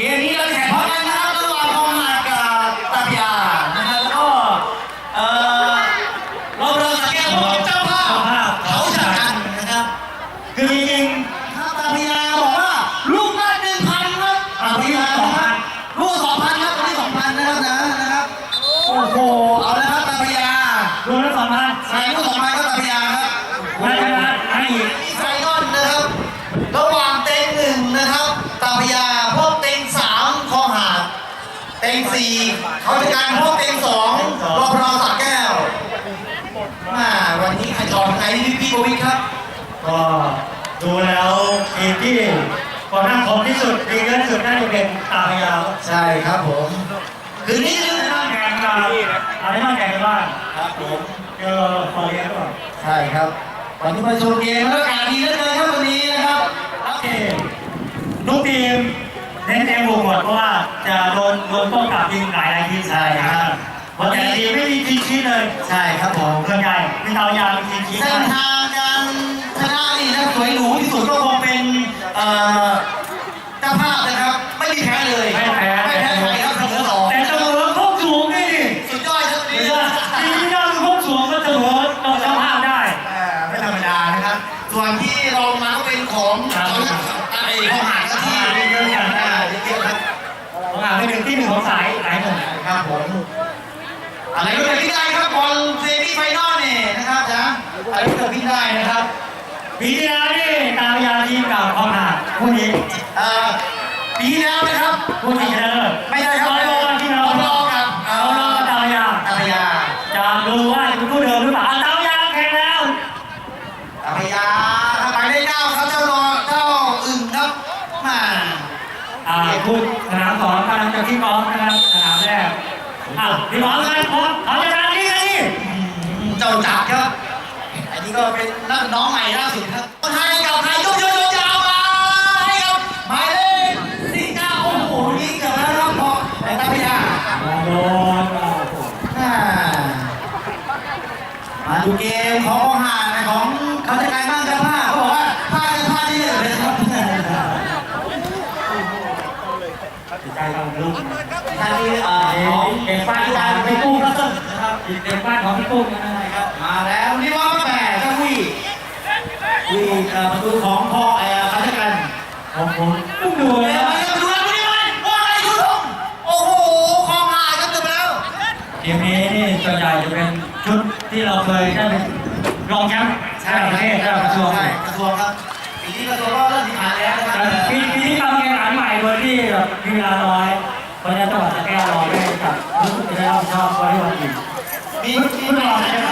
เกมนี้เราแข่งพร้อมกันนะครับระหว่างกองหากับตาพิยานะครับแล้วก็เอ่อเราเราสังเกตว่าเจ้าภาพเขาจะกันนะครับ คือจริง ถ้าตาพิยาบอกว่าลูกละหนึ่งพันครับตาพิยานะครับลูกสองพันครับตอนนี้สองพันนะครับนะนะครับโอ้โหเอาละครับตาพิยา ๆรวมแล้วสองพัน ใส่ลูกสองพันก็ตาพิยาครับ ได้ชนะให้อีก มีไซนอนนะครับ ระหว่างเต็งหนึ่งนะครับ ตาพยาพวกเต็งสามคอหาดเต็งสี่ เขาจะการพวกเต็งสองรอพรอสักแก้วมาวันนี้ใครจอนใครนี่พี่โกวิทครับ ก็ดูแล้วทีมที่ก่อนหน้าผมที่สุดดีที่สุดน่าจะเป็นตาพยาวใช่ครับผมคืนนี้นะไม่คต้รัอบงแข่งกันอะไรต้องแข่งกันบ้างครับผมเจอฟอร์เรียนก่อนใช่ครับวันนี้มาชมเกมแล้วอากาศดีเหลือเกินครับวันนี้นะครับโอเคทุกทีม เน้นเต็มบุกหมดเพราะว่าจะโดนโดนโต้กลับยิงหลายหลายทีใช่ครับเพราะแต่ละทีมไม่มีทีมชี้เลยใช่ครับผมส่วนใหญ่มีตายาวมีทีมชี้เส้นทางการชนะนี่นะสวยหรูที่สุดก็คงเป็นเอ่อ ไรก็เกิดขึ้นได้นะครับปีที่แล้วนี่ตามยาทีมเก่าคองหาดคู่นี้เอ่อปีที่แล้วนะครับคู่ที่ชนะเลิศไม่ใช่ครับร้อยโลที่เรารอกับเอ่เราอเราตามยาตาพยาจะดูว่าจะเป็นคู่เดิมหรือเปล่าอะตามยาแข่งแล้วตาพยาถ้าไปได้เก้าครับเจ้ารอเจ้าอึ่งครับมาอ่าคู่สนามสองกำลังจะที่พร้อมนะครับสนามแรกอะพี่หมอกันพร้อมเขาจะทำนี่กันนี่ เจ้าจักรครับ อันนี้ก็เป็นน้องใหม่ล่าสุดครับคนไทยกับไทยยกยกยกยาวมาให้ครับหมายเลขสี่เก้าโอ้โหนี่เกือบแล้วครับพอแต่ตาพยาโดนอ่ามาดูเกมของกองหาดของเขาจะกลบ้างครับผ้าเขาบอกว่าผ้าจะผ้าที่เหลือเลยครับติดใจกับลูกท่านนี้เออเด็ของกเด็กบ้านที่บ้านพี่ปุ้งนะครับเด็กบ้านของพี่ปุ้งนะครับมาแล้วนี่ ว่าแปดเจ้าวี่วี่เอ่อประตูของพ่อเอ่อเขาจะกันผมผมต้องดูเดี๋นะยวมาดูแล้วดูนี่มันว่าอะไรยุทธงโอ้โหคลองหายครับจบแล้วเกมนี้นี่ส่วนใหญ่จะเป็นชุดที่เราเคยได้เป็นรองแชมป์ใช่ประเทศได้กระทรวงใช่กระทรวงครับปีนี้กระทรวงก็เริ่มที่ผ่านแล้วนะครับปีปีนี้ทำเกมหารใหม่โดยที่แบบมีเวลาน้อยเพราะฉะนั้นจังหวัดสระแก้วรอได้กับรู้สึกจะได้รับผิดชอบวอลเลย์บอลอีกมีฟุมีตบอลใช่ไหม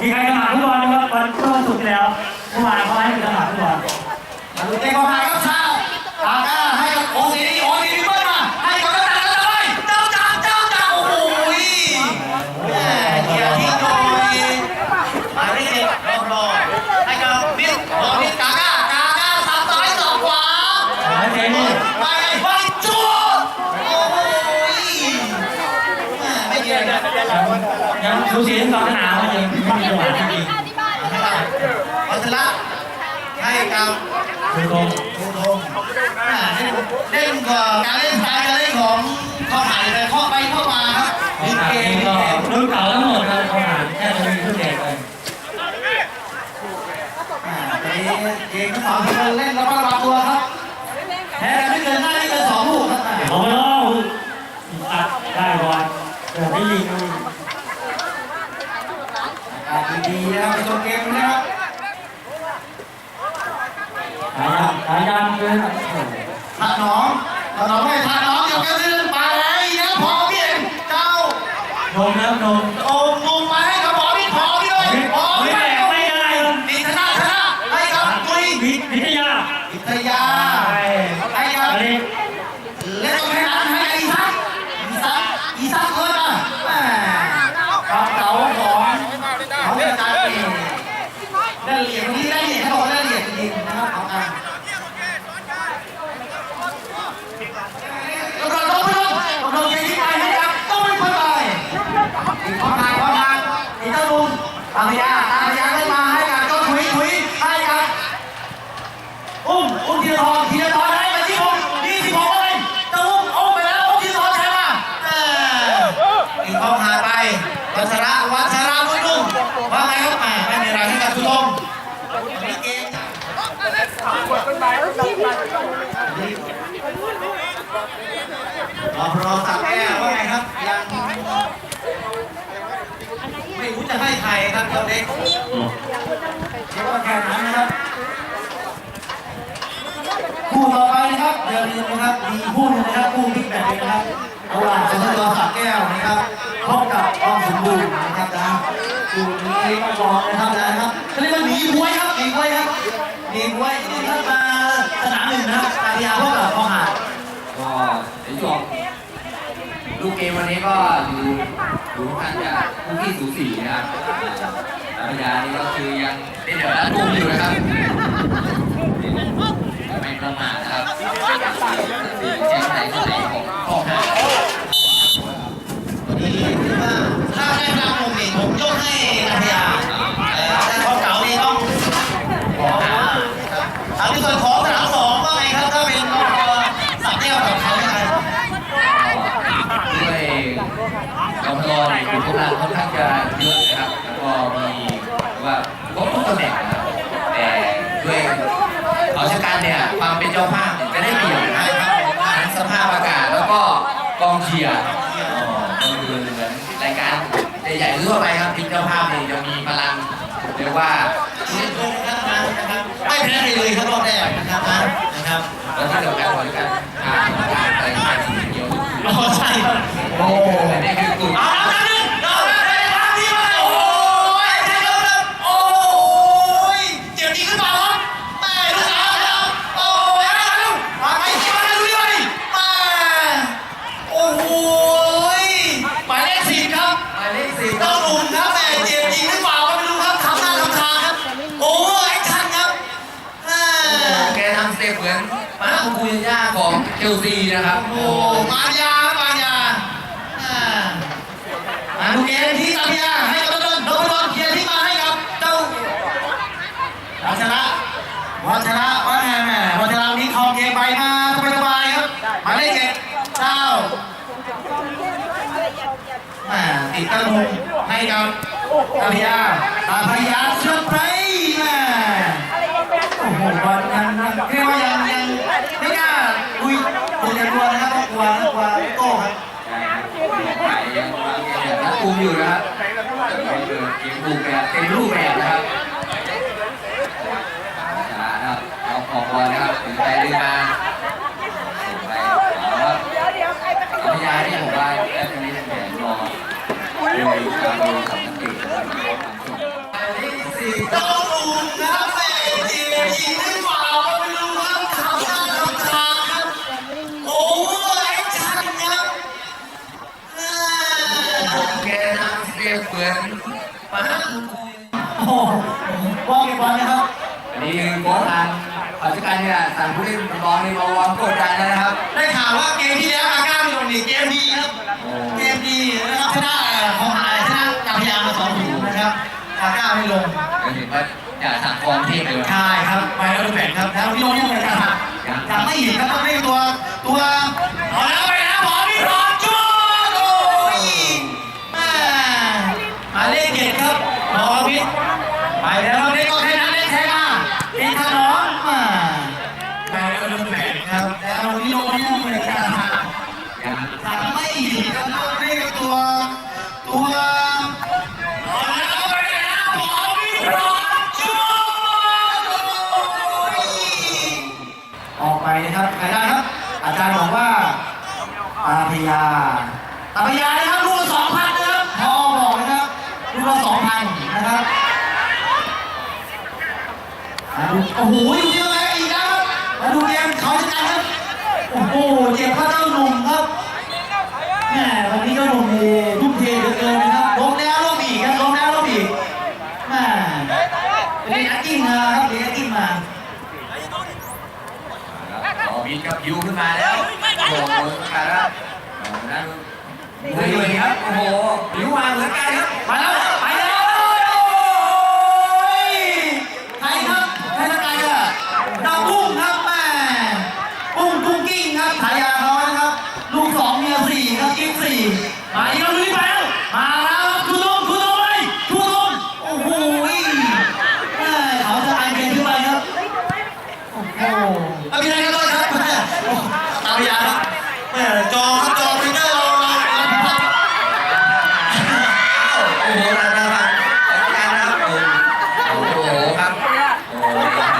มีใครสมัครฟุตบอลนะครับ วันเมื่อวันศุกร์ที่แล้วเมื่อวานเขาให้ไปสมัครฟุตบอลมาดูเตะคลองหายครับเช้าตาก้าให้กับโอซีดีโอซีดีเบิ้ลมาให้กับเจ้าจ่าเจ้าจ่าเจ้าจ่าโอ้โหแม่เกียที่โดยหมายเลขเจ็ดรอบรอให้กับมิสรอมิสกาก้ากาก้าสามซ้ายสองขวาหมายเจนี่ไปไปจูโอ้โหไม่เกี่ยวกันยังสูสีสองสนามมันยังไม่มีจังหวะที่ดีวัชระ ให้กับคือตรงทูทงเล่นกับการเล่นสไตล์การเล่นของข้อหายไปข้อไปข้อมาครับลิเกมก็รุ่นเก่าทั้งหมดครับของหารแค่จะมีชุดเด็กเลยเกมที่สองที่เล่นแล้วก็ระวังตัวครับแพ้ไม่เกินหน้าไม่เกินสองลูกครับโอ้โหอัดได้บอลเกิดไม่ยิงดีๆนะครับไปชมเกมนะครับ สายยางสายยางคือถัดน้องถ้าน้องไม่ถัดน้องามพยาตามพยาได้มาให้กับก็ถุยถุยให้กับอุ้มอุ้มทีละทองทีละทองได้มาที่ผมนี่ที่ผมเลยจะอุ้มอุ้มไปแล้วอุ้มที่ทองใครมาเอออีกทองหาไปวัชระวัชระมุ้ยนุ่ว่าไงครับแหมไม่มีอะไรให้กับทุกคนนี่เองรอรอสักแก้วว่าไงครับยัง จะให้ใครครับเจ้าเด็กเช็คว่าแค่นั้นนะครับคู่ต่อไปนะครับอย่าลืมนะครับมีคู่หนึงนะครับคู่ที่แบ่งเลยนะครับระหว่างสมรสักแก้วนะครับพบกับออมสมบูรณ์นะครับนะคู่นี้ต้องบอกนะครับนะครับเขาเรียกว่าหนีบวยครับหนีบวยครับหนีบวยนี่ครับมาสนามหนึ่งนะครับอาริยาพบกับคอหาดก็ในช่วง ลูกเกมวันนี้ก็ดูดูค่อนข้างจะคู่ที่สูสีนะครับปัญญานี่ก็คือยังเป็นเดี๋ยวนั้นตุ้มอยู่นะครับไม่ประมาทนะครับสีแจ้งใจข้างในของข้อหา วันนี้ถือว่าถ้าได้พลังผมเองผมยกให้อาริยาแต่ของเก่านี่ต้องขอหาครับทางในส่วนของสนามสองว่าไงครับถ้าเป็นสักแก้วกับเขาไม่ไง ด้วยก องพลเนี่ยคุณกำลังค่อนข้างจะเยอะนะครับ แล้วก็มีว่าครบทุกตำแหน่งนะครับแต่ด้วยเขาชะกันเนี่ยความเป็นเจ้าภาพเนี่ยจะได้เปรียบนะครับทั้งสภาพอากาศแล้วก็กองเชียร์ก็คือเหมือนรายการใหญ่ๆทั่วไปครับทีมเจ้าภาพเนี่ยจะมีพลังเรียกว่าเรียนเลยนะครับนะครับไม่แพ้ใครเลยครับรอบแรกนะครับนะครับแล้วที่สำคัญกว่าการทางการรายการสีเขียวอ๋อใช่โอ้ ของเชลซีนะครับ โอ้มายาครับมายาอ่ามาดูเกมที่ตาพิยาให้กับโดนโดนโดนเคลียร์ที่มาให้กับเจ้าวัชระวัชระว่าไงแม่วัชระนี้คองเกมไปมาสบายๆครับหมายเลขเจ็ดเจ้าแม่ติดกระดุมให้กับตาพิยาตาพิยาเซอร์ไพรส์แม่โอ้โหบอลยังยังเรียกว่ายังยัง ยคุณยลุยกลัวนะครับกลัวนะกลัวโต้ครับไปยังยังนัดคุมอยู่นะครับเกิดเกมบุกแบบเต็มรูปแบบนะครับนะครับเอาออกบอลนะครับ มือนม้าคุยโอ้โหบอลเก็บบอลนะครับอันนี้คือโค้ชทางปัจจุบันเนี่ยสั่งผู้เล่นบอลในมาวางกดดันแล้วนะครับ ได้ข่าวว่าเกมที่แล้วอาก้าไม่ลงนี่เกมดีครับเกมดีนะครับชนะเอ่อของหายชนะกาพยามาสองศูนย์นะครับอาก้าไม่ลงก็เห็นว่าอยากสั่งฟอร์มเทพเลยใช่ครับไปแล้วดูแบ่งครับแล้วพี่โน้ตยังเหมือนกันครับยังไม่เห็นครับต้องให้ตัวตัวเอาแล้ว แล้วครับเล็กก็แค่นั้นเล็กแค่มาเล็กขนมมาไปแล้วดูแบ่งครับแล้วพี่โน้ตยังเหมือกันครับยังไม่เห็นครับต้องให้ตัวตัวอาแล้วไปแล้วหมอพี่รอดจุดออกไปนะครับใครได้ครับ อาจารย์บอกว่าตาพยาตาพยานะครับลูกสองพันนะครับพอบอกนะครับลูกละสองพันนะครับ โอ้โหดูเยอะเลยอีกแล้วครับมาดูเกมเขาจะกันครับโอ้โหเจ็บพระเจ้าหนุ่มครับแหมวันนี้เจ้าหนุ่มนี่ทุ่มเทเหลือเกินนะครับล้มแล้วล้มอีกครับล้มแล้วล้มอีกแหมเป็นนักกิ้งมาครับเป็นนักกิ้งมาต่อบินกับยูขึ้นมาแล้วโอ้โหกันแล้วนั่นเฮ้ยเลยครับโอ้โหยูมาเหมือนกันครับไปแล้วไปแล้วใครครับใครจะไกลอะดาวพุ่งครับแม่ปุ้งปุ้งกิ้งครับฉายาเขานะครับ ลูกสองเมียสี่ครับกิ๊กสี่มาอีกแล้วลุยไปแล้วมาแล้วทุลงทุลงเลยทุลงโอ้โหแม่เขาจะไกลเกินขึ้นไปครับโอ้ จอครับจอพิเตอร์เราเราเรา โอ้โหนะครับขอบคุณนะครับโอ้โหครับโอ้โหครับ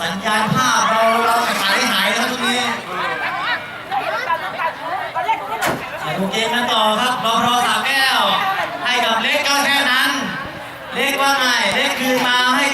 สัญญาณภาพเราเราขายหายแล้วทุกนี้ดูเกมกันต่อครับรอรอสามแก้ว ให้กับเล็กก็แค่นั้น เล็ก ว่าไงนี่คือมาให้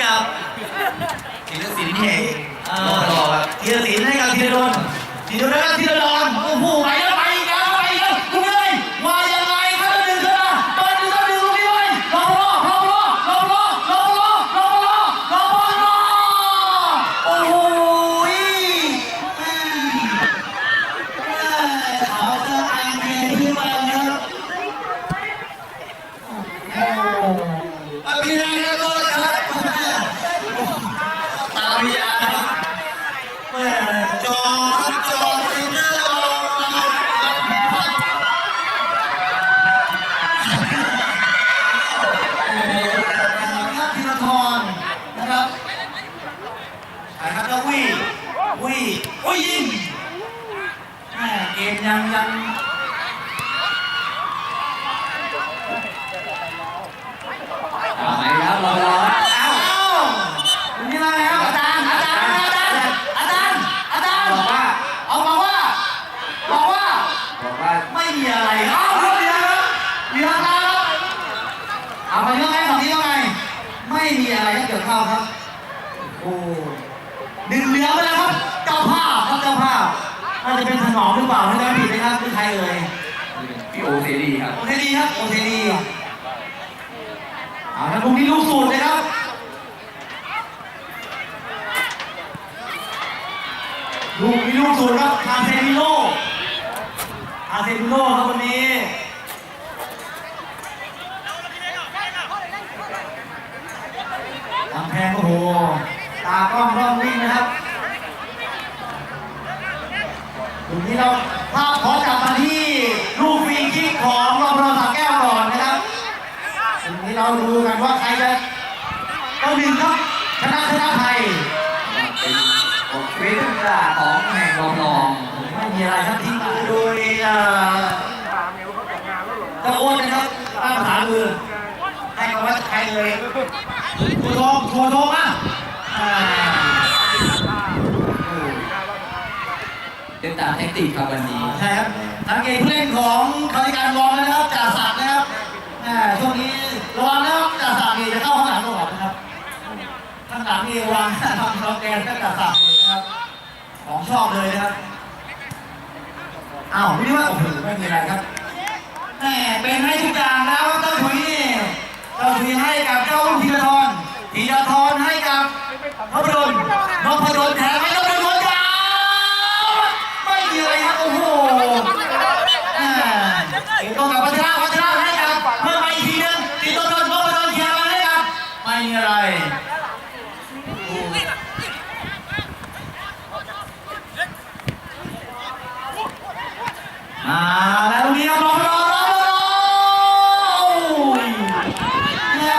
เซมิโลครับวันนี้ทำแพงโอ้โห ตากล้องร่องวิ่งนะครับตรงนี้เราภาพขอจับมาที่ลูกฟรีคิกของรอบรองสามแก้วก่อนนะครับตรงนี้เราดูกันว่าใครจะต้องหนึ่งครับชนะชนะไทยเป็นบทเรียนกีฬาของแห่งรองรองไม่มีอะไรครับที่ มาโดยเอ่อตะโอนนะครับตั้งขามือให้กับว่าใครเลยโทรทองโทรทองอะอ่าเป็นตามแท็กติกครับวันนี้ใช่ครับสังเกตผู้เล่นของคาริการรองนะครับจ่าศักดิ์นะครับอ่าช่วงนี้ระวังนะครับจ่าศักดิ์นี่จะเข้าข้างหลังตลอดนะครับข้างหลังนี่วางทำเราแกนก็จ่าศักดิ์นี่นะครับของชอบเลยนะครับ อ้าวไม่รู้ว่าโอ้โหไม่มีอะไรครับแหมเป็นให้ทุกอย่างแล้วเจ้าถุยนี่เจ้าถุยให้กับเจ้าธีรทรธีรทรให้กับนพดลนพดลแถมให้นพดลยาวไม่มีอะไรครับโอ้โหแหมเอกต้องกับพัชระพัชระให้กับเพิ่มมาอีกทีนึงธีรทรนพดลเคลียร์มาให้กับไม่มีอะไร แล้วลูกนี้ครับรอรอรอรอโอ้ยแม่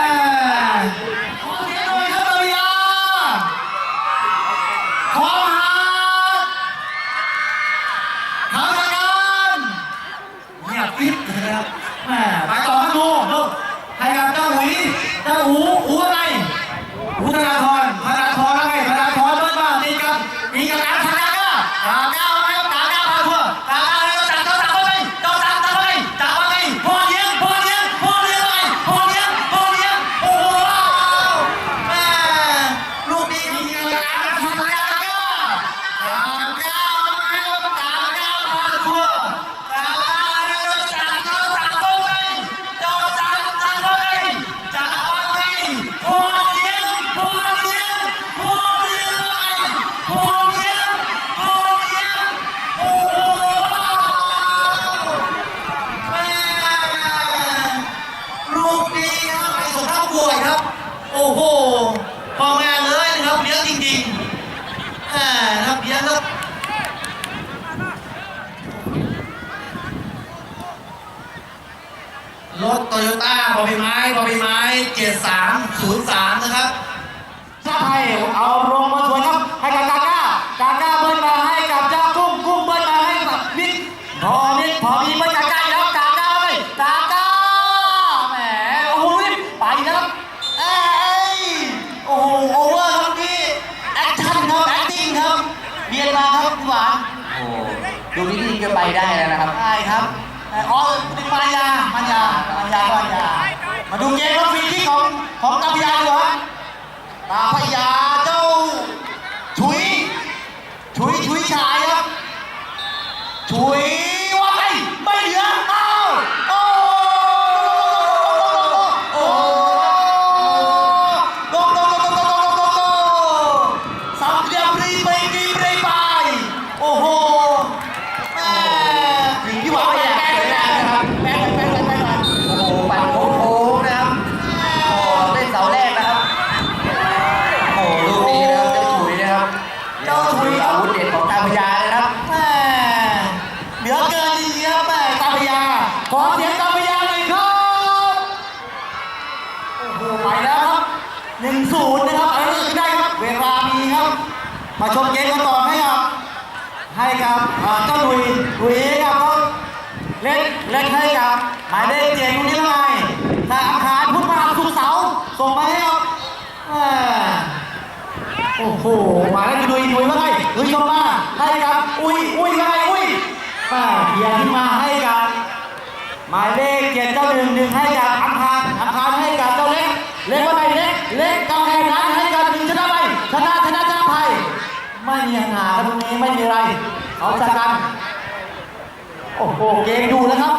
ขอเสียงหน่อยครับตะเบียขอหาทางการเงียบปิดนะครับแม่ไปต่อครับดูดูให้กับเจ้าหวีเจ้าหูหูอะไรหู 03 นะครับ ชาไทยเอาลงมาสวยครับ ให้กับกาก้ากาก้าเบิ้ลมาให้กับเจ้ากุ้งกุ้งเบิ้ลมาให้กับวิทย์พอวิทย์พอมีเบิ้ลกาก้าแล้วกาก้าไปกาก้าแหมโอ้โหไปแล้วเอ้ยโอ้โหโอเวอร์ครับนี่แอคชั่นครับแอคติ้งครับเบียนมาครับคุณหวานโอ้ดูนี่ก็ไปได้แล้วนะครับ ได้ครับอ๋อปัญญาปัญยามัญญาปันยา มาดูเกมรับฟรีที่ของของตาพยาดีกว่าตาพยาเจ้าถุยถุยถุยฉายครับถุย มาชมเกมกันต่อให้กับ ให้กับเจ้าลุยลุยครับเขาเล่นเล่นให้กับหมายเลขเจ็ดลูกนี้ล้วไงถ้าอังคารพุธพฤหัสศุกเสาส่งไปให้ครับโอ้โหมาแล้วดุยดุยว่าไงดุยชมมาให้กับอุ้ยอุ้ยว่าไงอุ้ยป้าเขียนมาให้กับหมายเลขเจ็ดเจ้าหนึ่งหนึ่งให้กับอังคารอังคาร ไม่มีปัญหาตรงนี้ไม่มีอะไรเขาจะการโอ้โหเกมดูแล้วครับ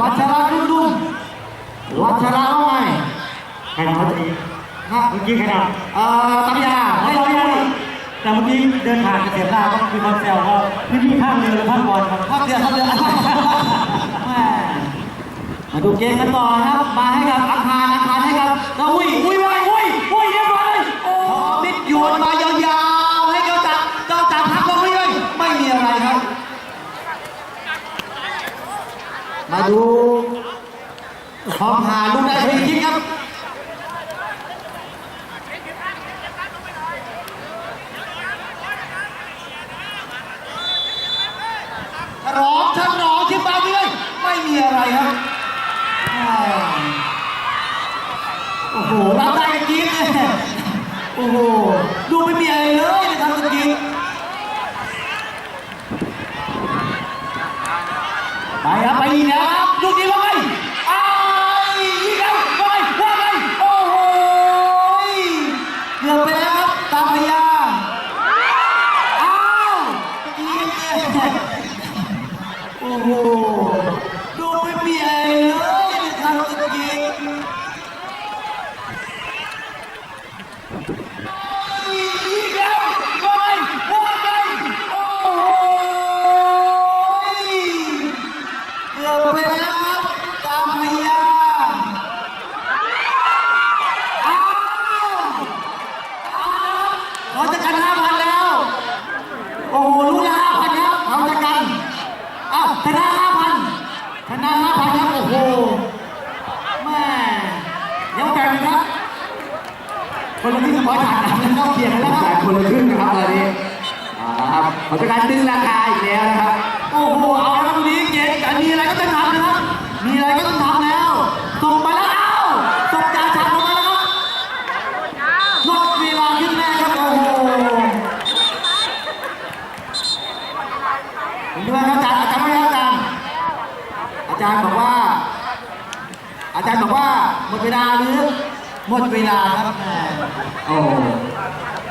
วัชระดุ้มดุ้มวัชระเอาไหมใครทำเมื่อกี้เมื่อกี้ใครทำเอ่อตัมยา แต่เมื่อกี้เดินผ่านเกษตรลาก็คือคอนเซลก็พื้นที่ข้างเรือและข้างบอลครับภาคเดือนภาคเดือแม่มาดูเกมกันต่อนะครับ มาให้กับอาคารอาคารให้กับแล้วอุ้ยอุ้ยไว้อุ้ยอุ้ยเรียบร้อยเลยโอ้มิดหยวนมายาวๆให้เจ้าจักรเจ้าจักรพักลงไปเลยไม่มีอะไรครับ มาดูพร้อมหาลูกได้ฟรีคิกครับ Paulo. คนละครึ่งขอถามนะครับเขียนแล้วครับคนละครึ่งนะครับตอนนี้อ่าครับเขาจะการดึงราคาอีกแล้วนะครับ โอ้โห เอาละครับวันนี้เกียรติกันมีอะไรก็ต้องทำนะครับ มีอะไรก็ต้องทำแล้วส่งไปแล้วอ้าวส่งจ่าฉันลงมาแล้วครับหมดเวลาขึ้นแม่ครับ โอ้โหเห็นด้วยครับอาจารย์อาจารย์ไม่ได้ครับอาจารย์อาจารย์บอกว่า อาจารย์บอกว่าหมดเวลาหรือหมดเวลาครับ Oh.